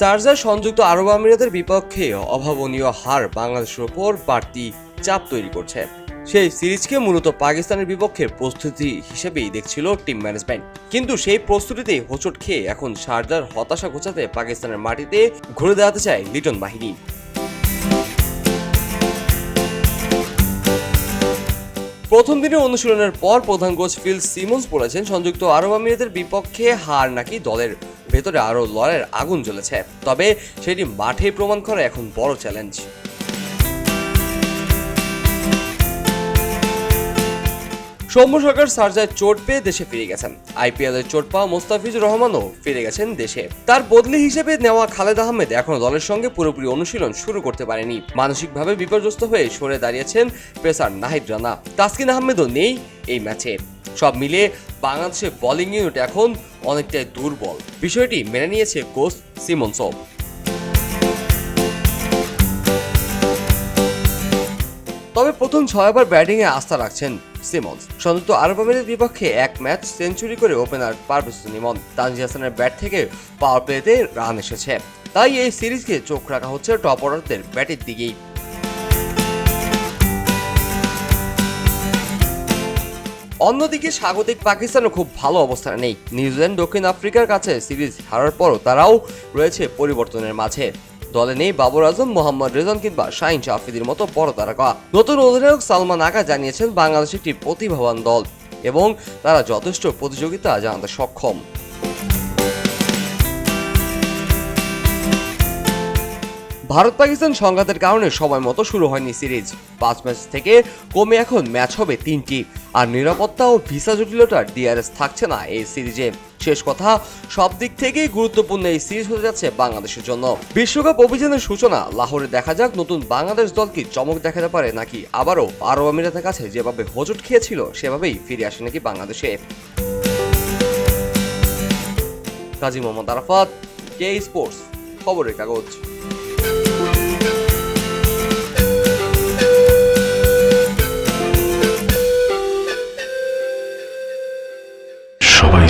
শারজার সংযুক্ত আরব আমিরাতের বিপক্ষে অভাবনীয় হার বাংলাদেশের ওপর বাড়তি চাপ তৈরি করছে। সেই সিরিজকে মূলত পাকিস্তানের বিপক্ষে প্রস্তুতি হিসেবেই দেখছিল টিম ম্যানেজমেন্ট। কিন্তু সেই প্রস্তুতিতেই হোঁচট খেয়ে এখন শারজার হতাশা ঘোচাতে পাকিস্তানের মাটিতে ঘুরে দাঁড়াতে চায় লিটন বাহিনী। প্রথম দিনের অনুশীলনের পর প্রধান কোচ ফিল সিমন্স বলেছেন, সংযুক্ত আরব আমিরাতের বিপক্ষে হার নাকি দলের ভেতরে আরও লড়াইয়ের আগুন জ্বলেছে। তবে সেটি মাঠে প্রমাণ করা এখন বড় চ্যালেঞ্জ সৌম্য সরকার, সার্জায় চোট পেয়ে দেশে ফিরে গেছেন। আইপিএল এর চোট পাওয়া মোস্তাফিজুর রহমানও ফিরে গেছেন দেশে। তার বদলি হিসেবে নেওয়া খালেদ আহমেদ এখনও দলের সঙ্গে পুরোপুরি অনুশীলন শুরু করতে পারেনি। মানসিকভাবে বিপর্যস্ত হয়ে সরে দাঁড়িয়েছেন পেসার নাহিদ রানা। তাসকিন আহমেদও নেই এই ম্যাচে। সব মিলিয়ে বাংলাদেশের বোলিং ইউনিট এখন অনেকটাই দুর্বল। বিষয়টি মেনে নিয়েছে কোচ সিমনসও প্রথম ছয়বার ব্যাটিংয়ে আস্থা রাখছেন সিমন্স। সংযুক্ত আরব আমিরাতের বিপক্ষে এক ম্যাচ সেঞ্চুরি করে ওপেনার পারভেজ নিমন তানজি হাসানের ব্যাট থেকে পাওয়ার প্লেতে রান এসেছে। তাই এই সিরিজকে চোখ রাখা হচ্ছে টপ অর্ডারদের ব্যাটের দিকেই। অন্যদিকে স্বাগতিক পাকিস্তানও খুব ভালো অবস্থানে নেই। নিউজিল্যান্ড দক্ষিণ আফ্রিকার কাছে সিরিজ হারার পরও তারাও রয়েছে পরিবর্তনের মাঝে। দলে নেই বাবর আজম, মোহাম্মদ রেজন কিংবা শাহিন শাফিদির মতো বড় তারকা। নতুন অধিনায়ক সালমান আগা জানিয়েছেন বাংলাদেশ একটি প্রতিভাবান দল এবং তারা যথেষ্ট প্রতিযোগিতা জানাতে সক্ষম। ভারত পাকিস্তান সংঘাতের কারণে সময় মতো শুরু হয়নি সিরিজ। পাঁচ ম্যাচ থেকে কমে এখন ম্যাচ হবে তিনটি। আর নিরাপত্তা ও ভিসা জটিলতার ডিআরএস থাকছে না এই সিরিজে। শেষ কথা, সব দিক থেকেই গুরুত্বপূর্ণ এই সিরিজ হতে যাচ্ছে বাংলাদেশের জন্য। বিশ্বকাপ অভিযানের সূচনা, লাহোরে দেখা যাক নতুন বাংলাদেশ দল কি চমক দেখাতে পারে, নাকি আবারও আরব আমিরাতের কাছে যেভাবে হোজট খেয়েছিল, সেভাবেই ফিরে আসে নাকি বাংলাদেশে। কাজী মোহাম্মদ আরাফাত, কে স্পোর্টস, খবরের কাগজ।